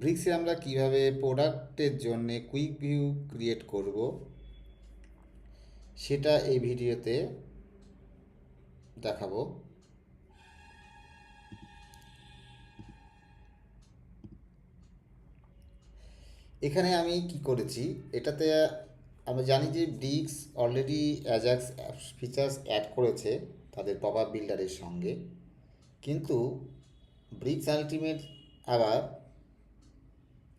ব্রিক্সে আমরা কীভাবে প্রোডাক্টের জন্য কুইক ভিউ ক্রিয়েট করব, সেটা এই ভিডিওতে দেখাবো। এখানে আমি কি করেছি, এটাতে আমরা জানি যে Bricks already Ajax features add করেছে তাদের পপ বিল্ডারের সঙ্গে। কিন্তু ব্রিক্স আলটিমেট আবার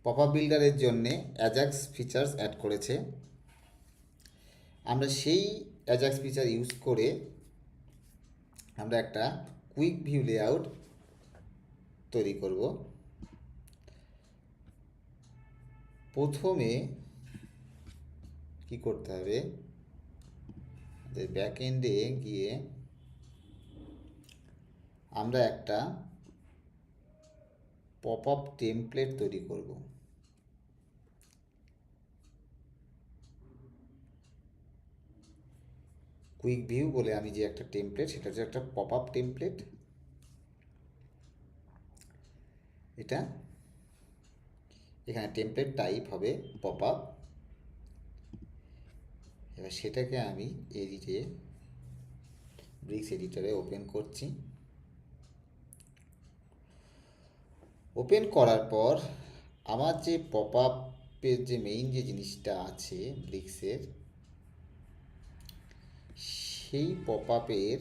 পপ বিল্ডারের জন্যে অ্যাজাক্স ফিচার্স অ্যাড করেছে। আমরা সেই অ্যাজাক্স ফিচার ইউজ করে আমরা একটা কুইক ভিউ লেআউট তৈরি করব। প্রথমে কি করতে হবে? ব্যাক এন্ডে গিয়ে আমরা একটা পপ আপ টেমপ্লেট তৈরি করব। কুইক ভিউ বলে আমি যে একটা টেমপ্লেট সেটা হচ্ছে একটা পপ আপ টেমপ্লেট এটা এখানে টেমপ্লেট টাইপ হবে পপ আপ এবার সেটাকে আমি এডিটে ব্রিক্স এডিটরে ওপেন করছি। ওপেন করার পর আমার যে পপ আপের যে মেইন যে জিনিসটা আছে ব্রিক্সের সেই পপ আপের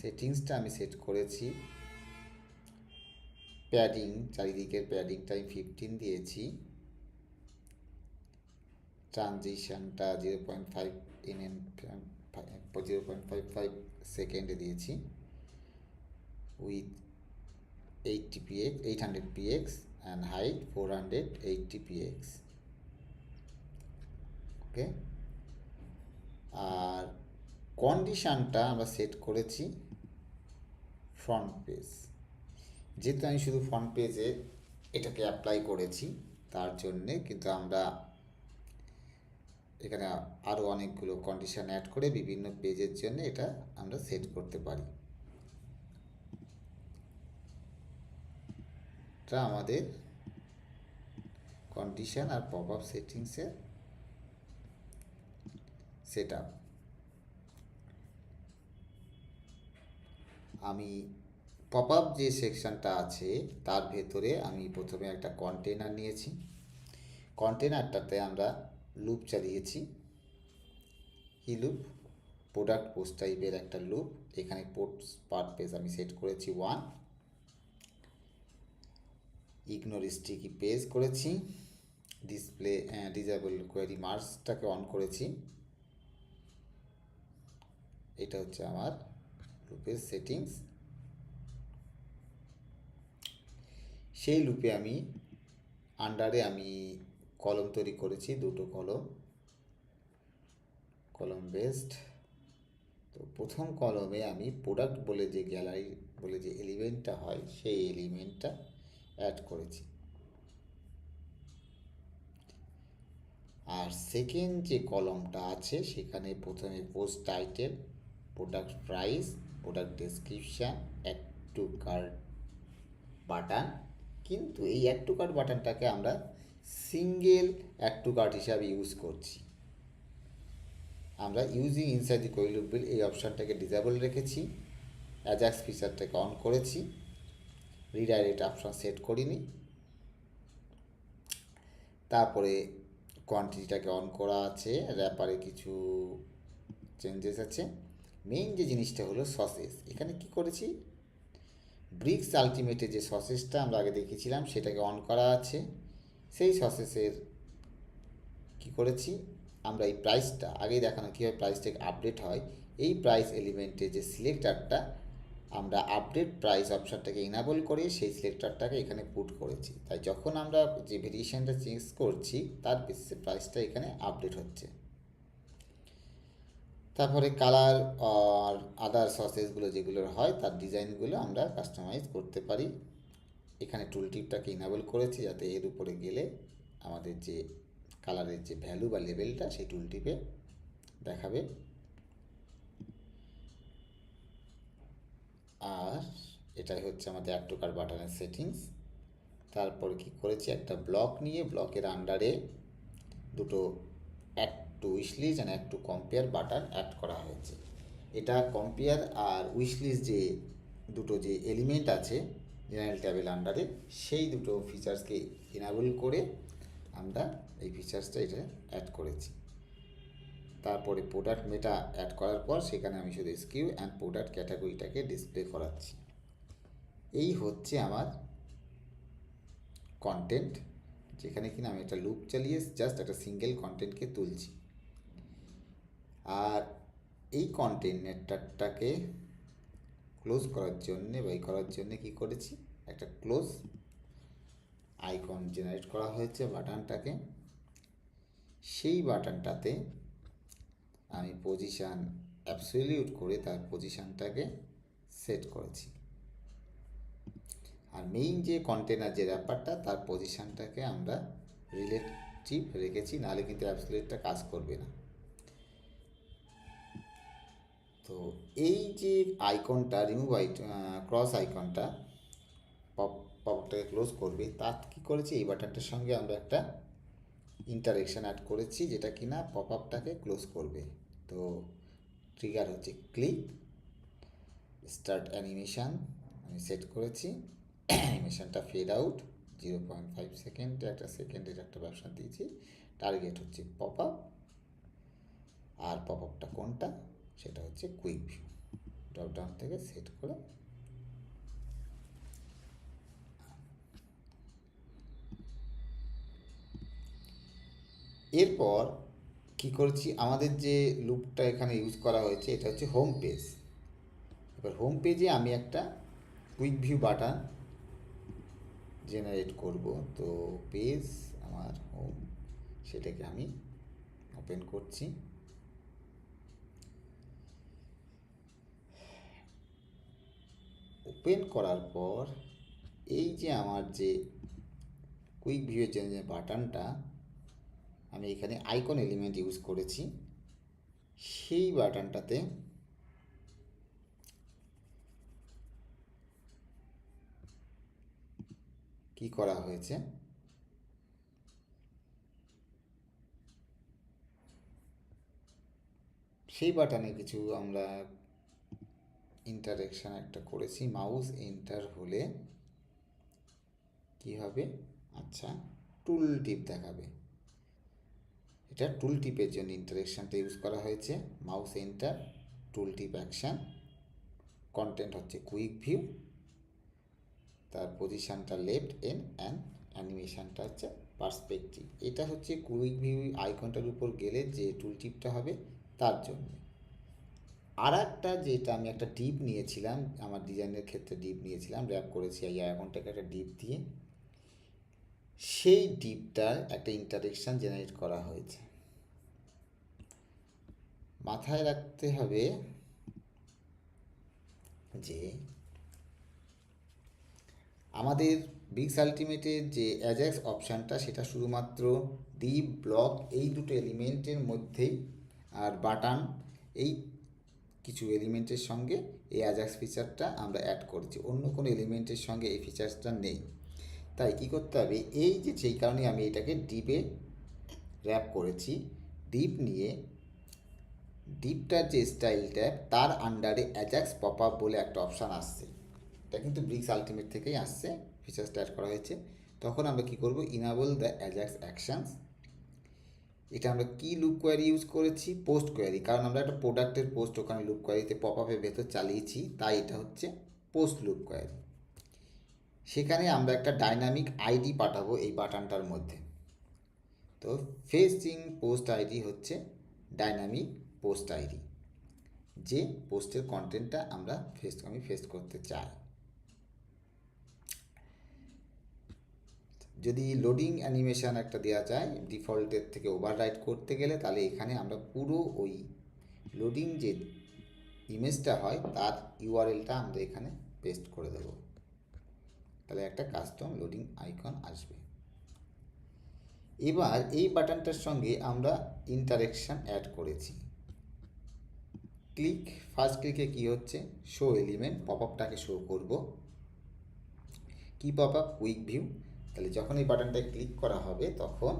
সেটিংসটা আমি সেট করেছি। প্যাডিং চারিদিকের প্যাডিংটা আমি ফিফটিন দিয়েছি। ট্রানজিশনটা zero point five M zero point five five সেকেন্ডে দিয়েছি। With eighty px eight hundred px and height four hundred eighty px okay? আর কন্ডিশানটা আমরা সেট করেছি ফ্রন্ট পেজ যেহেতু আমি শুধু ফ্রন্ট পেজে এটাকে অ্যাপ্লাই করেছি, তার জন্যে কিন্তু আমরা এখানে আরও অনেকগুলো কন্ডিশান অ্যাড করে বিভিন্ন পেজের জন্য এটা আমরা সেট করতে পারি। এটা আমাদের কন্ডিশান আর পপ আপ সেটিংসের সেট। আমি পপ আপ যে সেকশনটা আছে, তার ভেতরে আমি প্রথমে একটা কন্টেনার নিয়েছি। কন্টেনারটাতে আমরা লুপ চালিয়েছি। কি লুপ প্রোডাক্ট পোস্ট টাইপের একটা লুপ এখানে পোস্ট পার পেজ আমি সেট করেছি ওয়ান ইগনোর স্টিকি পেজ করেছি। ডিসপ্লে ডিজেবল কোয়ারি মার্কসটাকে অন করেছি। এটা হচ্ছে আমার লুপের সেটিংস সেই লুপে আমি আন্ডারে আমি কলম তৈরি করেছি, দুটো কলম কলম বেসড তো প্রথম কলমে আমি প্রোডাক্ট বলে যে গ্যালারি বলে যে এলিমেন্টটা হয়, সেই এলিমেন্টটা অ্যাড করেছি। আর সেকেন্ড যে কলমটা আছে, সেখানে প্রথমে post title product price product description add to cart button কিন্তু এই অ্যাড টু কার্ড বাটনটাকে আমরা সিঙ্গেল অ্যাড টু কার্ড হিসাবে ইউজ করছি। আমরা using inside the query loop বিল এই অপশানটাকে ডিসেবল রেখেছি অ্যাজাক্স ফিচারটাকে অন করেছি রিডাইরেক্ট অপশান সেট করিনি। তারপরে কোয়ান্টিটিটাকে অন করা আছে র্যাপারে কিছু চেঞ্জেস আছে। মেইন যে জিনিসটা হলো সসেস। এখানে কি করেছি? ব্রিক্স আলটিমেটে যে সসেসটা আমরা আগে দেখেছিলাম সেটাকে অন করা আছে। সেই সসেসের কি করেছি? আমরা এই প্রাইসটা আগেই দেখানো কীভাবে প্রাইসটাকে আপডেট হয়, এই প্রাইস এলিমেন্টের যে সিলেক্টারটা আমরা আপডেট প্রাইস অপশানটাকে ইনাবল করে সেই সিলেক্টারটাকে এখানে পুট করেছি। তাই যখন আমরা যে ভেরিয়েশানটা চেঞ্জ করছি, তার বেসিসে প্রাইসটা এখানে আপডেট হচ্ছে। তারপরে কালার আর আদার সসেসগুলো যেগুলোর হয়, তার ডিজাইনগুলো আমরা কাস্টমাইজ করতে পারি। এখানে টুল টিপটাকে ইনাবল করেছি যাতে এর উপরে গেলে আমাদের যে কালারের যে ভ্যালু বা লেভেলটা সেই টুল টিপে দেখাবে। আর এটাই হচ্ছে আমাদের অ্যাড টু কার বাটনের সেটিংস তারপর কি করেছি? একটা ব্লক নিয়ে ব্লকের আন্ডারে দুটো add to wishlist and add to compare button add করা হয়েছে। এটা কম্পেয়ার আর উইশলিস্ট যে দুটো যে এলিমেন্ট আছে জেনারেল ট্যাবের আন্ডারে সেই দুটো ফিচার্সকে ইনাবল করে আমরা এই ফিচার্সটা এটা অ্যাড করেছি। তারপরে প্রোডাক্ট মেটা অ্যাড করার পর সেখানে আমি শুধু স্কিউ অ্যান্ড প্রোডাক্ট ক্যাটাগরিটাকে ডিসপ্লে করাচ্ছি। এই হচ্ছে আমার কন্টেন্ট যেখানে কিনা আমি একটা লুপ চালিয়ে জাস্ট একটা সিঙ্গেল কন্টেন্টকে তুলছি। আর এই কন্টেন্টটাকে ক্লোজ করার জন্যে বা করার জন্যে কি করেছি? একটা ক্লোজ আইকন জেনারেট করা হয়েছে বাটনটাকে। সেই বাটনটাতে আমি পজিশান অ্যাবসলিউট করে তার পজিশানটাকে সেট করেছি। আর মেইন যে কন্টেনার যে ব্যাপারটা তার পজিশানটাকে আমরা রিলেটিভ রেখেছি, নাহলে কিন্তু অ্যাবসলিউটটা কাজ করবে না। তো এই যে আইকনটা রিমুভ ক্রস আইকনটা পপ পপটাকে ক্লোজ করবে, তার কী করেছি? এই বাটনটার সঙ্গে আমরা একটা ইন্টারেকশন অ্যাড করেছি, যেটা কিনা পপ আপটাকে ক্লোজ করবে। তো ট্রিগার হচ্ছে ক্লিক স্টার্ট অ্যানিমেশান আমি সেট করেছি অ্যানিমেশানটা fade out zero point five সেকেন্ডে একটা সেকেন্ডের একটা ব্যবসা দিয়েছি টার্গেট হচ্ছে পপ আপ আর পপ আপটা কোনটা? সেটা হচ্ছে কুইক ভিউ ড্রপডাউন থেকে সেট করে এরপর কি করেছি? আমাদের যে লুপটা এখানে ইউজ করা হয়েছে, এটা হচ্ছে হোম পেজ এবার হোম পেজে আমি একটা কুইক ভিউ বাটন জেনারেট করব। তো পেজ আমার হোম সেটাকে আমি ওপেন করছি। ওপেন করার পর এই যে আমার যে কুইক ভিউয়ের জন্য বাটনটা আমি এখানে আইকন এলিমেন্ট ইউজ করেছি। সেই বাটনটাতে কি করা হয়েছে? সেই বাটনে কিছু আমরা ইন্টারেকশান একটা করেছি মাউস এন্টার হলে কি হবে? আচ্ছা টুল টিপ দেখাবে। এটা টুল টিপের জন্য ইন্টারেকশানটা ইউজ করা হয়েছে। Mouse enter tool tip action content হচ্ছে কুইক ভিউ তার পজিশানটা লেফট এন অ্যান্ড অ্যানিমেশানটা হচ্ছে পার্সপেক্টিভ এটা হচ্ছে কুইক ভিউ আইকনটার উপর গেলে যে টুল টিপটা হবে, তার জন্য। আর একটা যেটা আমি একটা ডিপ নিয়েছিলাম, আমার ডিজাইনের ক্ষেত্রে ডিপ নিয়েছিলাম র্যাপ করেছি এই আইকনটাকে একটা ডিপ দিয়ে, সেই ডিপটার একটা ইন্টারেকশান জেনারেট করা হয়েছে। মাথায় রাখতে হবে যে, আমাদের বিগস আলটিমেটের যে অ্যাজাক্স অপশানটা সেটা শুধুমাত্র ডিপ ব্লক এই দুটো এলিমেন্টের মধ্যেই, আর বাটান এই কিছু এলিমেন্টের সঙ্গে এই অ্যাজাক্স ফিচারটা আমরা অ্যাড করেছি। অন্য কোনো এলিমেন্টের সঙ্গে এই ফিচার্সটা নেই। তাই কি করতে হবে? এই যে সেই কারণে আমি এটাকে ডিপে র্যাপ করেছি ডিপ নিয়ে ডিপটার যে স্টাইল তার আন্ডারে অ্যাজাক্স পপ আপ বলে একটা অপশান আসছে। এটা কিন্তু ব্রিক্স আলটিমেট থেকেই আসছে ফিচার্সটা অ্যাড করা হয়েছে। তখন আমরা কি করব? ইনাবল দ্য অ্যাজাক্স অ্যাকশানস এটা আমরা কি লুপ কোয়ারি ইউজ করেছি? পোস্ট কোয়ারি কারণ আমরা একটা প্রোডাক্টের পোস্ট ওখানে লুপ কোয়ারিতে পপ আপের ভেতর চালিয়েছি, তাই এটা হচ্ছে পোস্ট লুপ কোয়ারি সেখানে আমরা একটা ডাইনামিক আইডি পাঠাবো এই বাটনটার মধ্যে। তো ফেসিং পোস্ট আইডি হচ্ছে ডাইনামিক পোস্ট আইডি যে পোস্টের কন্টেন্টটা আমরা ফেস আমি ফেস করতে চাই। যদি লোডিং অ্যানিমেশন একটা দেওয়া যায় ডিফল্টের থেকে ওভাররাইট করতে গেলে তাহলে এখানে আমরা পুরো ওই লোডিং যে ইমেজটা হয়, তার ইউআরএলটা আমরা এখানে পেস্ট করে দেবো। তাহলে একটা কাস্টম লোডিং আইকন আসবে। এবার এই বাটনটার সঙ্গে আমরা ইন্টারেকশান অ্যাড করেছি। ক্লিক ফার্স্ট ক্লিকে কি হচ্ছে? শো এলিমেন্ট পপ আপটাকে শো করব। কি পপ আপ কুইক ভিউ তাহলে যখন এই বাটনটায় ক্লিক করা হবে, তখন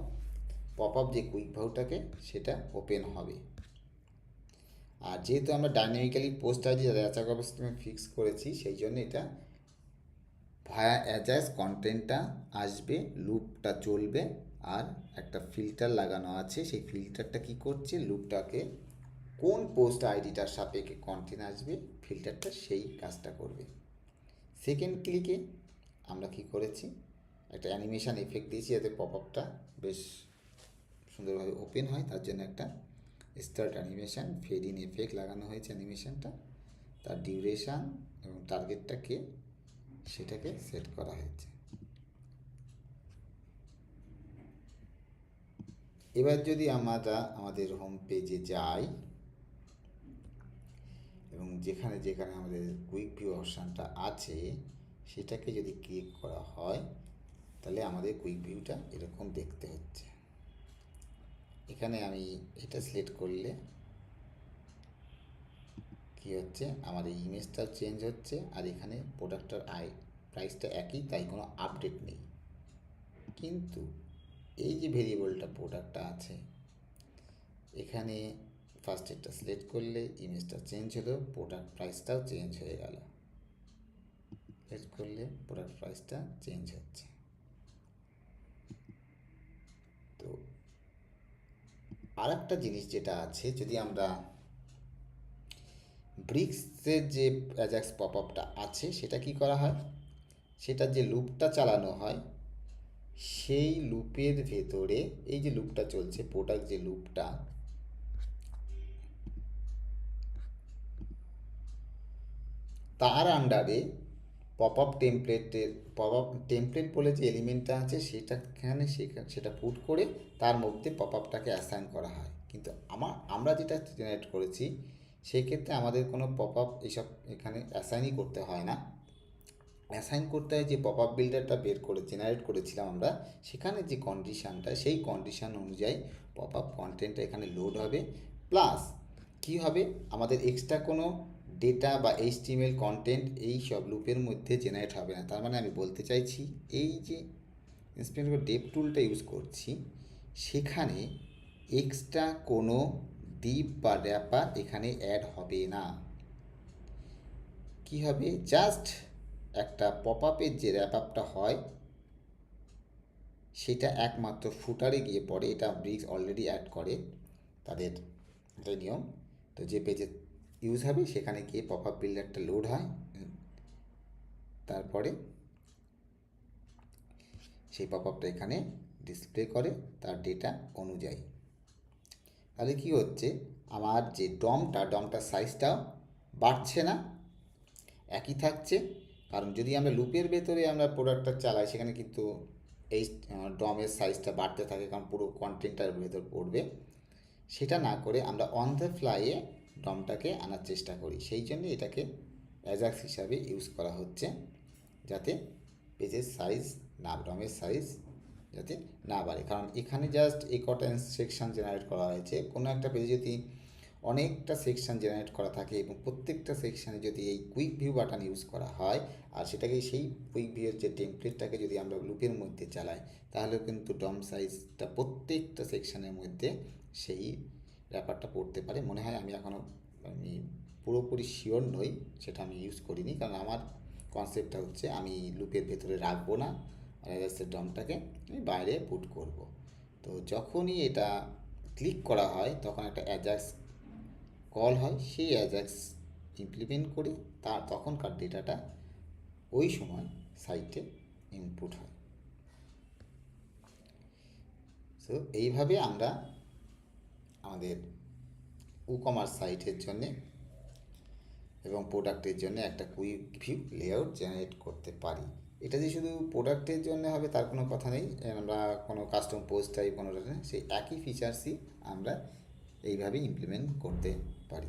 পপ আপ যে কুইক ভিউটাকে সেটা ওপেন হবে। আর যেহেতু আমরা ডাইনামিক্যালি পোস্ট আইডি র্যাচাক অবস্থায় ফিক্স করেছি, সেই জন্য এটা ভায়া অ্যাজাস কন্টেন্টটা আসবে লুপটা চলবে, আর একটা ফিল্টার লাগানো আছে। সেই ফিল্টারটা কি করছে? লুপটাকে কোন পোস্ট আইডিটার সাপেক্ষে কন্টেন্ট আসবে ফিল্টারটা সেই কাজটা করবে। সেকেন্ড ক্লিকে আমরা কি করেছি? একটা অ্যানিমেশান এফেক্ট দিয়েছি যাতে পপ আপটা বেশ সুন্দরভাবে ওপেন হয়। তার জন্য একটা start animation fade in effect লাগানো হয়েছে অ্যানিমেশনটা তার ডিউরেশান এবং টার্গেটটাকে সেটাকে সেট করা হয়েছে। এবার যদি আমরা আমাদের হোম পেজে যাই, এবং যেখানে যেখানে আমাদের কুইক ভিউ অপশানটা আছে, সেটাকে যদি ক্লিক করা হয় তাহলে আমাদের কুইক ভিউটা এরকম দেখতে হচ্ছে। এখানে আমি এটা সিলেক্ট করলে কি হচ্ছে? আমার এই ইমেজটাও চেঞ্জ হচ্ছে আর এখানে প্রোডাক্টটার আই প্রাইসটা একই, তাই কোনো আপডেট নেই। কিন্তু এই যে ভেরিয়েবলটা প্রোডাক্টটা আছে, এখানে ফার্স্ট এটা সিলেক্ট করলে ইমেজটা চেঞ্জ হলো প্রোডাক্ট প্রাইসটাও চেঞ্জ হয়ে গেল। সিলেক্ট করলে প্রোডাক্ট প্রাইসটা চেঞ্জ হচ্ছে তো আর একটা জিনিস যেটা আছে, যদি আমরা ব্রিক্সের যে অ্যাজাক্স পপ আপটা আছে, সেটা কি করা হয়? সেটা যে লুপটা চালানো হয়, সেই লুপের ভেতরে এই যে লুপটা চলছে, প্রোডাক্ট যে লুপটা, তার আন্ডারে পপ আপ টেমপ্লেটের পপ আপ টেমপ্লেট বলে যে এলিমেন্টটা আছে সেটাখানে সেটা পুট করে তার মধ্যে পপ আপটাকে অ্যাসাইন করা হয়। কিন্তু আমার আমরা যেটা জেনারেট করেছি, সেই ক্ষেত্রে আমাদের কোনো পপ আপ এইসব এখানে অ্যাসাইনই করতে হয় না। অ্যাসাইন করতে হয় যে পপ আপ বিল্ডারটা বের করে জেনারেট করেছিলাম আমরা, সেখানে যে কন্ডিশানটা সেই কন্ডিশান অনুযায়ী পপ আপ কন্টেন্টটা এখানে লোড হবে। প্লাস কী হবে? আমাদের এক্সট্রা কোনো ডেটা বা এইচ এইচটিএমএল কন্টেন্ট এই সব লুপের মধ্যে জেনারেট হবে না। তার মানে আমি বলতে চাইছি, এই যে ইন্সপেক্টর ডেপ টুলটা ইউজ করছি, সেখানে এক্সট্রা কোনো ডিপ বা র্যাপার এখানে অ্যাড হবে না। কি হবে? জাস্ট একটা পপ আপের যে র্যাপ আপটা হয়, সেটা একমাত্র ফুটারে গিয়ে পড়ে, এটা ব্রিক্স অলরেডি অ্যাড করে তাদের এটাই নিয়ম। তো যে পেজে ইউজ হবে, সেখানে গিয়ে পপ আপ বিল্ডারটা লোড হয় তারপরে সেই পপ আপটা এখানে ডিসপ্লে করে তার ডেটা অনুযায়ী। তাহলে কি হচ্ছে? আমার যে ডমটা ডমটার সাইজটাও বাড়ছে না, একই থাকছে। কারণ যদি আমরা লুপের ভেতরে আমরা প্রোডাক্টটা চালাই, সেখানে কিন্তু এই ডমের সাইজটা বাড়তে থাকে, কারণ পুরো কন্টেন্টটার ভেতর পড়বে। সেটা না করে আমরা অন দ্য ফ্লাইয়ে ডমটাকে আনার চেষ্টা করি। সেই জন্য এটাকে অ্যাজাক্স হিসাবে ইউজ করা হচ্ছে, যাতে পেজের সাইজ না ডমের সাইজ যাতে না বাড়ে। কারণ এখানে জাস্ট এই কটা সেকশান জেনারেট করা হয়েছে। কোনো একটা পেজে যদি অনেকটা সেকশান জেনারেট করা থাকে এবং প্রত্যেকটা সেকশানে যদি এই কুইক ভিউ বাটন ইউজ করা হয়, আর সেটাকে সেই কুইক ভিউয়ের যে টেমপ্লেটটাকে যদি আমরা লুপের মধ্যে চালাই তাহলে কিন্তু ডম সাইজটা প্রত্যেকটা সেকশানের মধ্যে সেই ব্যাপারটা পড়তে পারে। মনে হয় আমি এখনও আমি পুরোপুরি শিওর নই, সেটা আমি ইউজ করিনি। কারণ আমার কনসেপ্টটা হচ্ছে আমি লুপের ভেতরে রাখব না অ্যাজাক্সের ডমটাকে আমি বাইরে পুট করব। তো যখনই এটা ক্লিক করা হয়, তখন একটা অ্যাজাক্স কল হয়। সেই অ্যাজাক্স ইমপ্লিমেন্ট করি তার তখনকার ডেটাটা ওই সময় সাইটে ইনপুট হয়। সো এইভাবে আমরা আমাদের ই কমার্স সাইটের জন্যে এবং প্রোডাক্টের জন্য একটা কুইক ভিউ লেআউট জেনারেট করতে পারি। এটা যে শুধু প্রোডাক্টের জন্য হবে তার কোনো কথা নেই। আমরা কোনো কাস্টম পোস্ট টাইপ কোনো সেই একই ফিচার্সই আমরা এইভাবে ইমপ্লিমেন্ট করতে পারি।